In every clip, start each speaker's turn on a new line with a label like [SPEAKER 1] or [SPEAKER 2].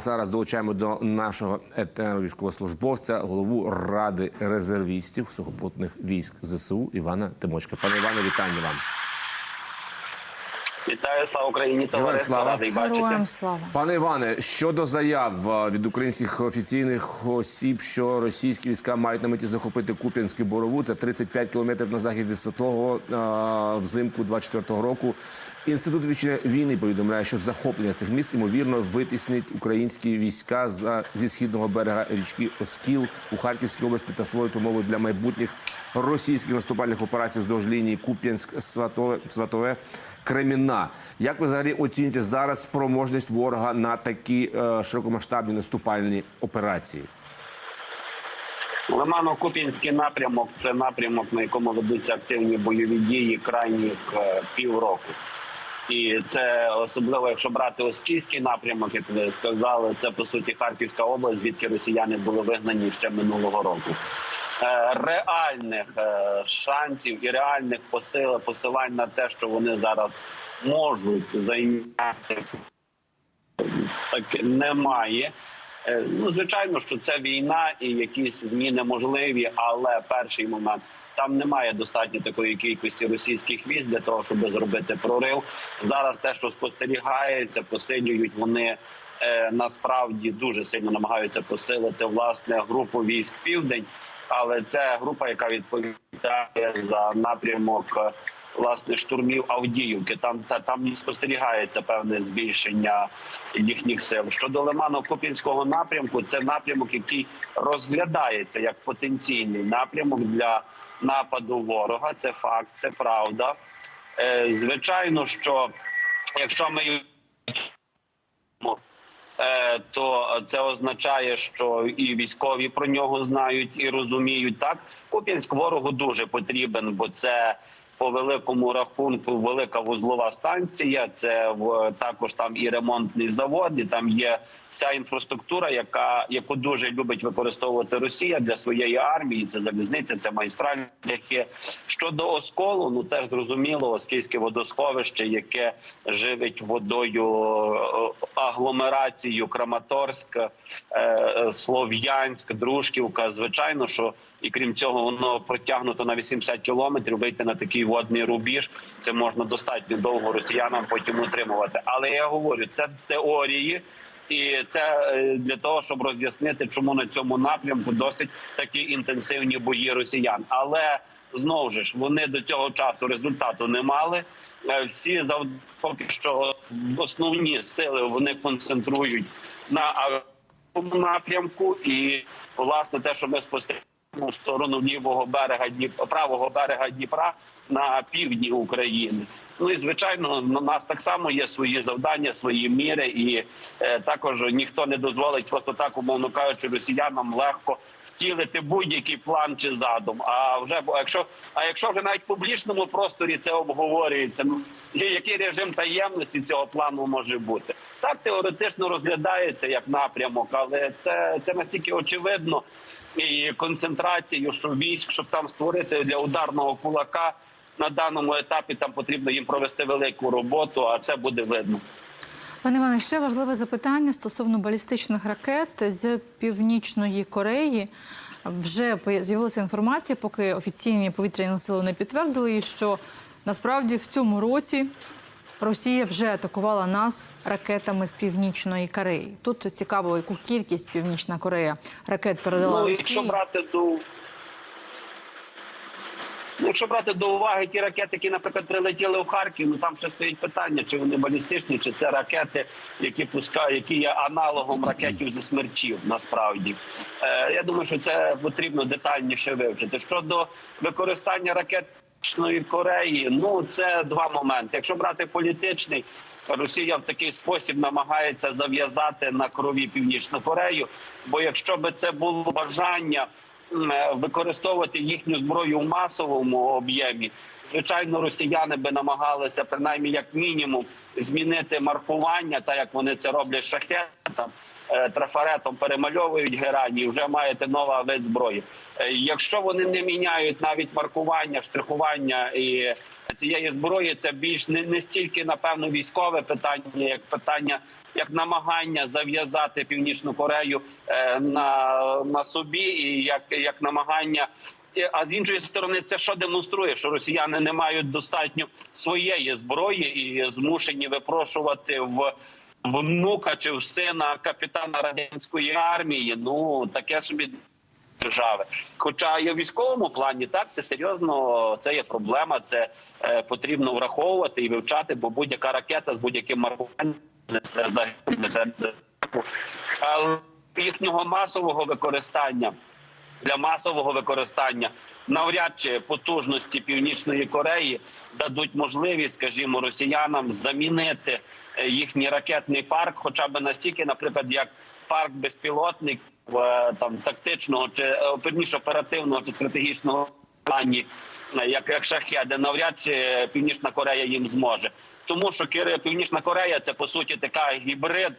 [SPEAKER 1] зараз долучаємо до нашого етеру військовослужбовця, голову ради резервістів сухопутних військ ЗСУ Івана Тимочка. Пане Іване, вітання вам.
[SPEAKER 2] Вітаю, слава Україні, товариство,
[SPEAKER 1] слава.
[SPEAKER 2] радий бачити.
[SPEAKER 3] Героям слава.
[SPEAKER 1] Пане Іване, щодо заяв е, від українських офіційних осіб, що російські війська мають на меті захопити Куп'янську борову, це 35 кілометрів на захід від Святого е, взимку 24-го року. Інститут війни повідомляє, що захоплення цих міст ймовірно витіснить українські війська за зі східного берега річки Оскіл у Харківській області та створить умови для майбутніх російських наступальних операцій вздовж лінії Куп'янськ, Сватове, Кремінна. Як ви взагалі оцінюєте зараз спроможність ворога на такі е, широкомасштабні наступальні операції?
[SPEAKER 2] Лимано-Купінський напрямок це напрямок, на якому ведуться активні бойові дії крайніх е, півроку. І це особливо, якщо брати Оскільський напрямок, як ви сказали, це по суті Харківська область, звідки росіяни були вигнані ще минулого року. Е, Реальних е, шансів і реальних посил, посилань на те, що вони зараз можуть зайняти так немає. Е, Ну, звичайно, що це війна і якісь зміни можливі, але перший момент там немає достатньо такої кількості російських військ для того, щоб зробити прорив. Зараз те, що спостерігається, посилюють вони. е, Насправді дуже сильно намагаються посилити власне групу військ Південь, але це група, яка відповідає за напрямок е, власне штурмів Авдіївки. Там та там спостерігається певне збільшення їхніх сил. Щодо Лимано-Купінського напрямку, це напрямок, який розглядається як потенційний напрямок для нападу ворога. Це факт, це правда. Е, Звичайно, що якщо ми то це означає, що і військові про нього знають і розуміють. Так Куп'янськ ворогу дуже потрібен, бо це по великому рахунку велика вузлова станція. Це також там і ремонтний завод, і там є вся інфраструктура, яка яку дуже любить використовувати Росія для своєї армії. Це залізниця, це магістральні. Щодо осколу, ну теж зрозуміло, оскільське водосховище, яке живить водою е, агломерацію Краматорськ, е, Слов'янськ, Дружківка. Звичайно, що і крім цього, воно протягнуто на 80 кілометрів. Вийти на такий водний рубіж. Це можна достатньо довго росіянам потім утримувати. Але я говорю, це в теорії. І це е, для того, щоб роз'яснити, чому на цьому напрямку досить такі інтенсивні бої росіян. Але знову ж вони до цього часу результату не мали. Е, Всі поки що основні сили вони концентрують на напрямку, і власне те, що ми спостерігаємо в сторону лівого берега Дніпра, правого берега Дніпра на півдні України. Ну і звичайно, на нас так само є свої завдання, свої міри, і е, також ніхто не дозволить просто так, умовно кажучи, росіянам легко втілити будь-який план чи задум. А вже якщо, а якщо вже навіть в публічному просторі це обговорюється, ну який режим таємності цього плану може бути? Так теоретично розглядається як напрямок, але це, це настільки очевидно і концентрацію, що військ, щоб там створити для ударного кулака на даному етапі, там потрібно їм провести велику роботу, а це буде видно.
[SPEAKER 3] Пане Іване, ще важливе запитання стосовно балістичних ракет з північної Кореї. Вже з'явилася інформація, поки офіційні повітряні сили не підтвердили, її, що насправді в цьому році Росія вже атакувала нас ракетами з північної Кореї. Тут цікаво, яку кількість Північна Корея ракет передала
[SPEAKER 2] Ну,
[SPEAKER 3] Росії.
[SPEAKER 2] якщо брати до Якщо брати до уваги ті ракети, які, наприклад, прилетіли в Харків, ну там ще стоїть питання, чи вони балістичні, чи це ракети, які пускають, які є аналогом ракетів зі смерчів. Насправді е, я думаю, що це потрібно детальніше вивчити. Щодо використання ракет Північної Кореї, ну це два моменти. Якщо брати політичний, Росія в такий спосіб намагається зав'язати на крові Північну Корею. Бо якщо би це було бажання використовувати їхню зброю в масовому об'ємі, звичайно, росіяни би намагалися принаймні як мінімум змінити маркування, так як вони це роблять шахетом. е, Трафаретом перемальовують герані, вже маєте нова вид зброї. Е, Якщо вони не міняють навіть маркування, штрихування і цієї зброї це більш не, не стільки напевно військове питання, як питання, як намагання зав'язати північну Корею е, на, на собі, і як, як намагання. А з іншої сторони, це що демонструє, що росіяни не мають достатньо своєї зброї і змушені випрошувати в внука чи в сина капітана радянської армії. Ну таке собі держави. Хоча і в військовому плані так це серйозно, це є проблема. Це е, потрібно враховувати і вивчати, бо будь-яка ракета з будь-яким маркуванням несе несе. Але їхнього масового використання для масового використання навряд чи потужності північної Кореї дадуть можливість, скажімо, росіянам замінити е, їхній ракетний парк, хоча б настільки, наприклад, як парк безпілотників е, там тактичного чи е, оперативного чи стратегічного плані, е, як, як шахеди, навряд чи Північна Корея їм зможе. Тому що Північна Корея це по суті така гібрид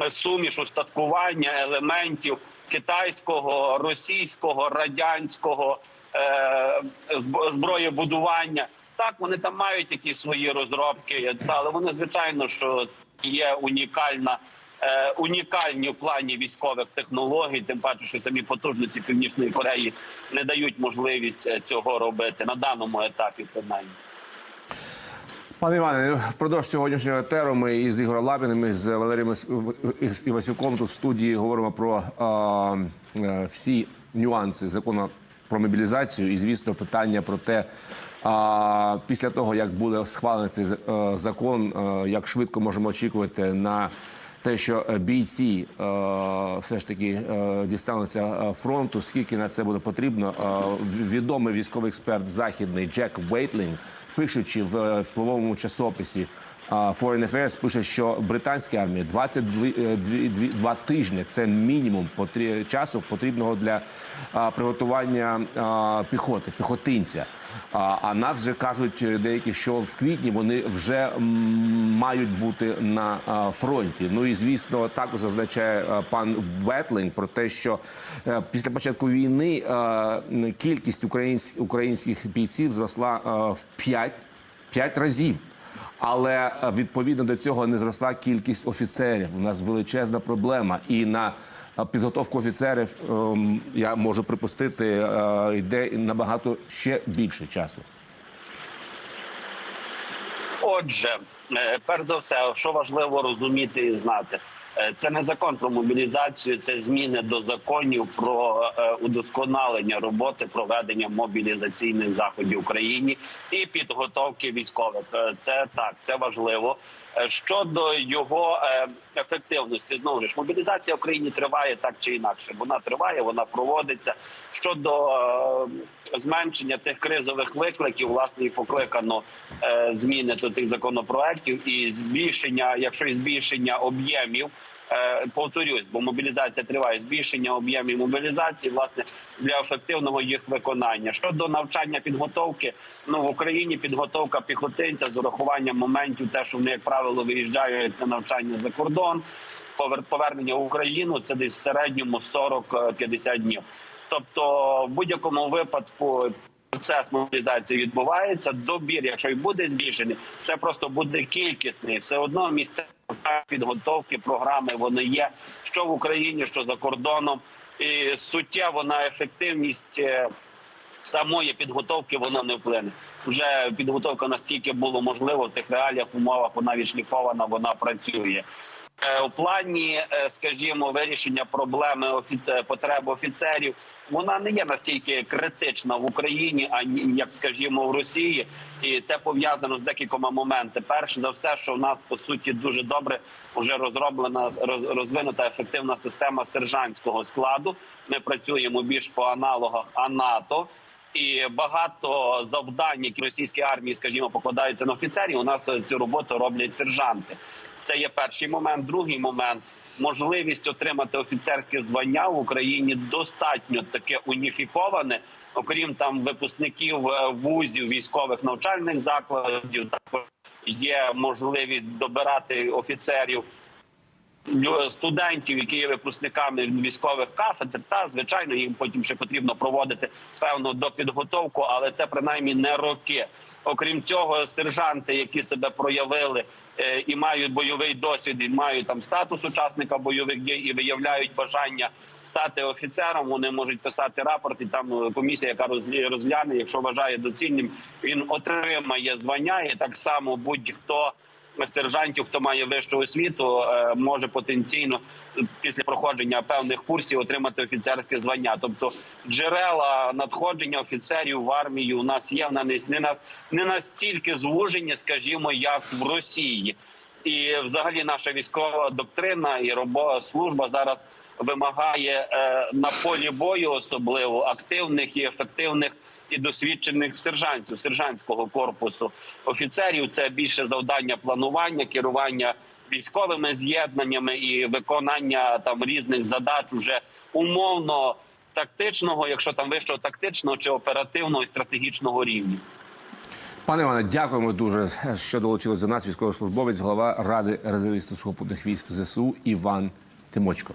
[SPEAKER 2] е, суміш устаткування елементів китайського, російського, радянського е, зб- зброєбудування. Так, вони там мають якісь свої розробки, але вони звичайно, що є унікальна. Е, Унікальні в плані військових технологій, тим паче, що самі потужності північної Кореї не дають можливість е, цього робити на даному етапі. Принаймні.
[SPEAKER 1] Пане Іване, впродовж сьогоднішнього етеру ми із Ігорем Лапіним, із Валерієм Івасюком тут в студії говоримо про е, всі нюанси закону про мобілізацію і, звісно, питання про те, а, після того, як буде схвалений цей е, закон, е, як швидко можемо очікувати на те, що е, бійці е, все ж таки е, дістануться фронту, скільки на це буде потрібно. Відомий військовий експерт західний Джек Вейтлінг, пишучи в впливовому часописі Foreign Affairs, пише, що в британській армії 22 е, тижні це мінімум часу потрібного для е, приготування е, піхоти, піхотинця. А, нас вже кажуть е, деякі, що в квітні вони вже мають бути на фронті. Ну і звісно, також зазначає пан Ветлинг про те, що е, після початку війни е, кількість українсь- українських бійців зросла е, в 5, 5 разів. Але е, відповідно до цього не зросла кількість офіцерів. У нас величезна проблема. І на е, підготовку офіцерів ем, я можу припустити, е, йде набагато ще більше часу.
[SPEAKER 2] Отже, перш за все, що важливо розуміти і знати, це не закон про мобілізацію, це зміни до законів про е, удосконалення роботи проведення мобілізаційних заходів в Україні і підготовки військових. Е, Це так, це важливо. Е, Щодо його е, ефективності, знову ж мобілізація в Україні триває так чи інакше. Вона триває, вона проводиться. Щодо е, зменшення тих кризових викликів, власне, і покликано е, зміни до тих законопроектів і збільшення, якщо і збільшення об'ємів. Е, Повторюсь, бо мобілізація триває збільшення об'ємів мобілізації, власне, для ефективного їх виконання. Щодо навчання підготовки, ну в Україні підготовка піхотинця з урахуванням моментів, те, що вони як правило виїжджають на навчання за кордон, повер- повернення в Україну це десь в середньому 40-50 днів. Тобто, в будь-якому випадку процес мобілізації відбувається. Добір, якщо й буде збільшений, це просто буде кількісний. Все одно місця підготовки програми вони є що в Україні, що за кордоном, і суттєво на ефективність. е, Самої підготовки вона не вплине. Вже підготовка наскільки було можливо в тих реаліях умовах вона відшліфована, вона працює. Е, У плані, е, скажімо, вирішення проблеми офіце... потреб офіцерів, вона не є настільки критична в Україні, ані як скажімо в Росії, і це пов'язано з декількома моментами. Перше за все, що в нас по суті дуже добре вже розроблена роз- розвинута ефективна система сержантського складу. Ми працюємо більш по аналогах АНАТО. І багато завдань, які російській армії, скажімо, покладаються на офіцерів. У нас цю роботу роблять сержанти. Це є перший момент. Другий момент можливість отримати офіцерське звання в Україні достатньо таке уніфіковане. Окрім там випускників е, вузів військових навчальних закладів, також є можливість добирати офіцерів студентів, які є випускниками військових кафедр, та звичайно їм потім ще потрібно проводити певну допідготовку, але це принаймні не роки. Окрім цього, сержанти, які себе проявили і мають бойовий досвід, і мають там статус учасника бойових дій і виявляють бажання стати офіцером. Вони можуть писати рапорт, і там е, комісія, яка розгляне, якщо вважає доцільним, він отримає звання, і так само будь-хто сержантів, хто має вищу освіту, е, може потенційно після проходження певних курсів отримати офіцерське звання. Тобто джерела надходження офіцерів в армію у нас є. Вона не не на не настільки звужені, скажімо, як в Росії. І взагалі наша військова доктрина і робо служба зараз вимагає е, на полі бою особливо активних і ефективних і досвідчених сержантів, сержантського корпусу офіцерів. Це більше завдання планування, керування військовими з'єднаннями і виконання там різних задач вже умовно тактичного, якщо там вищого тактичного чи оперативного і стратегічного рівня.
[SPEAKER 1] Пане Іване, дякуємо дуже, що долучились до нас. Військовослужбовець, голова ради резервістів сухопутних військ ЗСУ Іван Тимочко.